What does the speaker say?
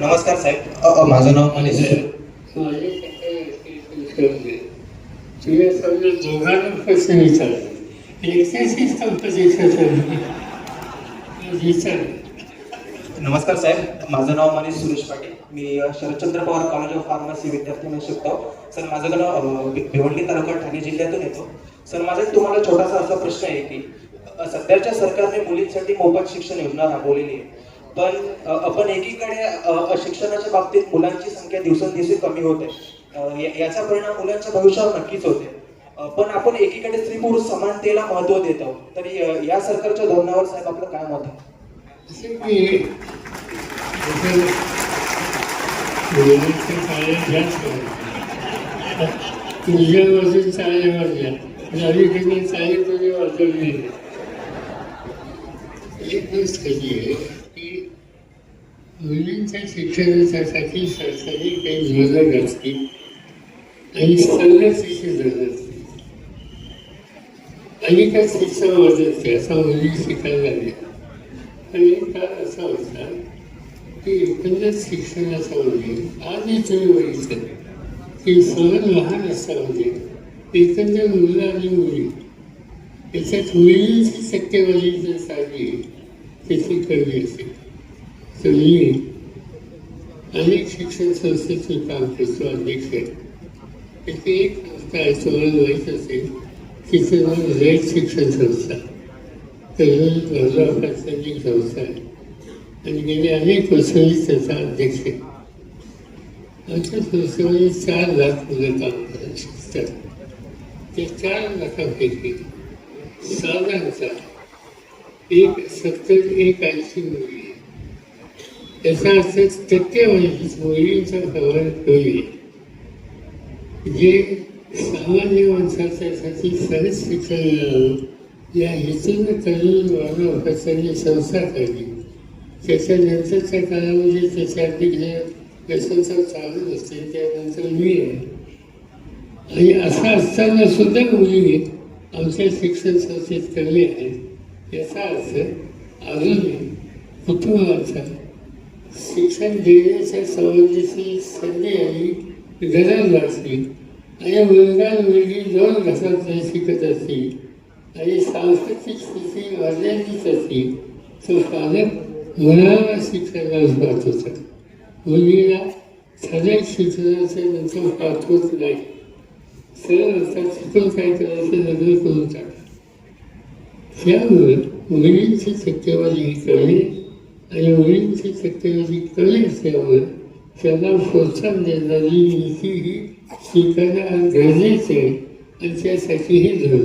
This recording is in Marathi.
नमस्कार साहेब. माझं नाव मनीष आहे. दोघांना प्रश्न विचारले. नमस्कार साहेब. माझं नाव मनीष सुरेश पाटील. मी Sharadchandra Pawar college of pharmacy विद्यार्थी म्हणून शिकतो सर माझं गाव भिवंडी तालुका ठाणे जिल्ह्यातून येतो. सर माझा तुम्हाला छोटासा असा प्रश्न आहे की सध्याच्या सरकारने मुलींसाठी मोफत शिक्षण योजना राबवलेली आहे. पण आपण एकीकडे शिक्षणाच्या बाबतीत मुलांची संख्या दिवसेंदिवस कमी होते. याचा परिणाम मुलांच्या भविष्यावर नक्कीच होते. पण आपण एकीकडे स्त्री पुरुष समानतेला महत्त्व देत आहोत. तर या सरकारच्या धोरणावर साहेब आपलं काय मत आहे? एक आहे मुलींच्या शिक्षणासाठी सरकारी काही धोरण असतील आणि सवलतीची धोरण असते. अनेकच शिक्षण वाजते असा मुली शिकायला लागल्या आणि एक काळ असा होता की एकंदर शिक्षणाचा म्हणजे आजही तुम्ही बघितलं की सगळं लहान असतामध्ये म्हणजे, एकंदर मुलं आणि मुली. याच्यात मुलींची टक्केवारी जर साधी त्याची कमी असेल. तर मी अनेक शिक्षण संस्थेतून काम करतो अध्यक्ष आहे. त्याची एक संस्था आहे तुम्हाला माहीत असेल तिचं नाव रयत शिक्षण संस्था तरुण एक संस्था आहे. आणि गेले अनेक वर्षांनी त्याचा अध्यक्ष आहे. आमच्या संस्थेमध्ये चार लाख मुलं काम करत शिकतात त्या चार लाखापैकी साधारणतः एक सत्तर एक ऐंशी मुली आहे. याचा अर्थ टक्केवारी म्हणजे मुलींच्या प्रमाण होईल जे सामान्य माणसाच्यासाठी सरस शिक्षण मिळावं या हेतून तरुण वाढ अभ्यासाची संस्था काढली त्याच्यानंतरच्या काळामध्ये त्याच्यासाठी जे व्यसनचा चालू असते त्यानंतर मी आहे. आणि असं असताना सुद्धा मुली आमच्या शिक्षण संस्थेत कमी आहेत. याचा अर्थ अजूनही कुटुंबाचा शिक्षण देण्याच्या संबंधीची संधी आली गरज वाटली आणि मुलगा मुलगी दोन घरात शिकत असतील आणि सांस्कृतिक स्थिती मर्यादित असतील तो पालक मुलाला शिक्षणास पाहत होता मुलीला साध्या शिक्षणाचं नंतर पाठवत नाही. सरळ असतात शिकून काय करायचं लग्न करून टाका. त्यामुळे मुलींची टक्केवारी कमी आणि मुलींची टक्केवारी कमी असल्यामुळे त्यांना प्रोत्साहन देणारी नीती ही स्वीकारणं गरजेचे आहे आणि त्यासाठी हे धोरण